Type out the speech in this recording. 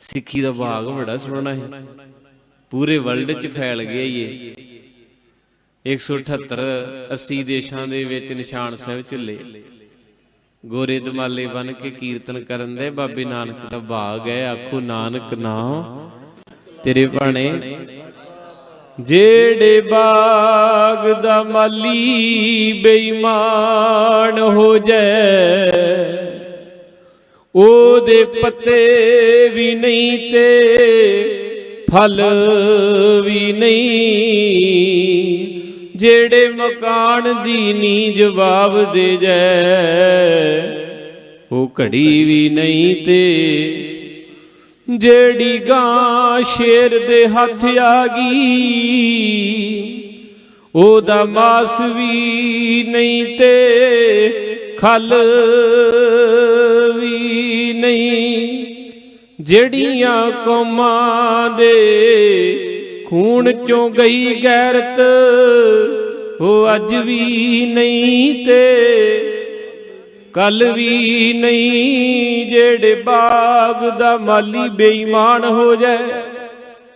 ਸਿੱਖੀ ਦਾ ਭਾਗ ਬੜਾ ਸੋਹਣਾ ਹੈ ਪੂਰੇ ਵਰਲਡ 'ਚ ਫੈਲ ਗਿਆ ਹੀ ਇਹ 178 80 ਦੇਸ਼ਾਂ ਦੇ ਵਿੱਚ ਨਿਸ਼ਾਨ ਸਾਹਿਬ ਝੁੱਲੇ। ਗੋਰੇ ਦਮਾਲੇ ਬਨ ਕੇ ਕੀਰਤਨ ਕਰਨ ਦੇ ਬਾਬੇ ਨਾਨਕ ਦਾ ਭਾਗ ਹੈ। ਆਖੋ, ਨਾਨਕ ਨਾਮ ਤੇਰੇ ਭਾਣੇ। ਜਿਹੜੇ ਬਾਗ ਦਾ ਮਾਲੀ ਬੇਈਮਾਨ ਹੋ ਜਾਏ ਉਹਦੇ ਪੱਤੇ ਵੀ ਨਹੀਂ ਤੇ ਫਲ ਵੀ ਨਹੀਂ। ਜਿਹੜੇ ਮਕਾਨ ਦੀ ਨੀ ਜਵਾਬ ਦੇ ਜੈ, ਉਹ ਘੜੀ ਵੀ ਨਹੀਂ ਤੇ। ਜਿਹੜੀ ਗਾਂ ਸ਼ੇਰ ਦੇ ਹੱਥ ਆ ਗਈ, ਉਹਦਾ ਮਾਸ ਵੀ ਨਹੀਂ ਤੇ ਖਲ ਨਹੀਂ ਜਿਹੜੀਆਂ ਕੌਮਾਂ ਦੇ ਖੂਨ ਚੋਂ ਗਈ ਗੈਰਤ, ਉਹ ਅੱਜ ਵੀ ਨਹੀਂ ਤੇ ਕੱਲ ਵੀ ਨਹੀਂ, ਜਿਹੜੇ ਬਾਗ ਦਾ ਮਾਲੀ ਬੇਈਮਾਨ ਹੋ ਜਾਏ।